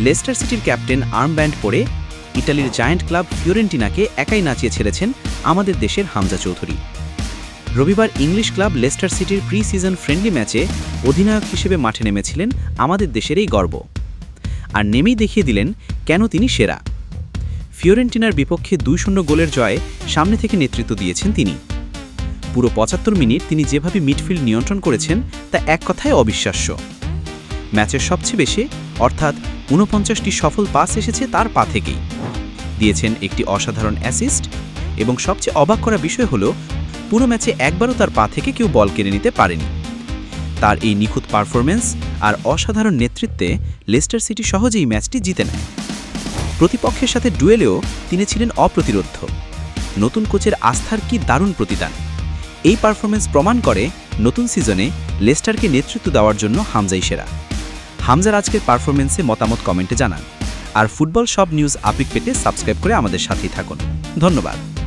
Leicester সিটির captain armband পরে ইটালির জায়ান্ট ক্লাব ফিওরেন্টিনাকে একাই নাচিয়ে ছেড়েছেন আমাদের দেশের হামজা চৌধুরী। রবিবার ইংলিশ ক্লাব লেস্টার সিটির প্রি সিজন ফ্রেন্ডলি ম্যাচে অধিনায়ক হিসেবে মাঠে নেমেছিলেন আমাদের দেশের এই গর্ব। আর নেমেই দেখিয়ে দিলেন কেন তিনি সেরা। ফিওরেন্টিনার বিপক্ষে দুই শূন্য গোলের জয়ে সামনে থেকে নেতৃত্ব দিয়েছেন তিনি। পুরো পঁচাত্তর মিনিট তিনি যেভাবে মিডফিল্ড নিয়ন্ত্রণ করেছেন তা এক কথায় অবিশ্বাস্য। ম্যাচের সবচেয়ে বেশি, অর্থাৎ ঊনপঞ্চাশটি সফল পাস এসেছে তার পা থেকেই। দিয়েছেন একটি অসাধারণ অ্যাসিস্ট এবং সবচেয়ে অবাক করা বিষয় হলো, পুরো ম্যাচে একবারও তার পা থেকে কেউ বল কেড়ে নিতে পারেনি। তার এই নিখুঁত পারফরমেন্স আর অসাধারণ নেতৃত্বে লেস্টার সিটি সহজেই ম্যাচটি জিতে নেয়। প্রতিপক্ষের সাথে ডুয়েলেও তিনি ছিলেন অপ্রতিরোধ্য। নতুন কোচের আস্থার কি দারুণ প্রতিদান? এই পারফরমেন্স প্রমাণ করে নতুন সিজনে লেস্টারকে নেতৃত্ব দেওয়ার জন্য হামজাই সেরা। হামজার আজকের পারফরমেন্সে মতামত কমেন্টে জানান। আর ফুটবল সব নিউজ আপিক পেতে সাবস্ক্রাইব করে আমাদের সাথেই থাকুন। ধন্যবাদ।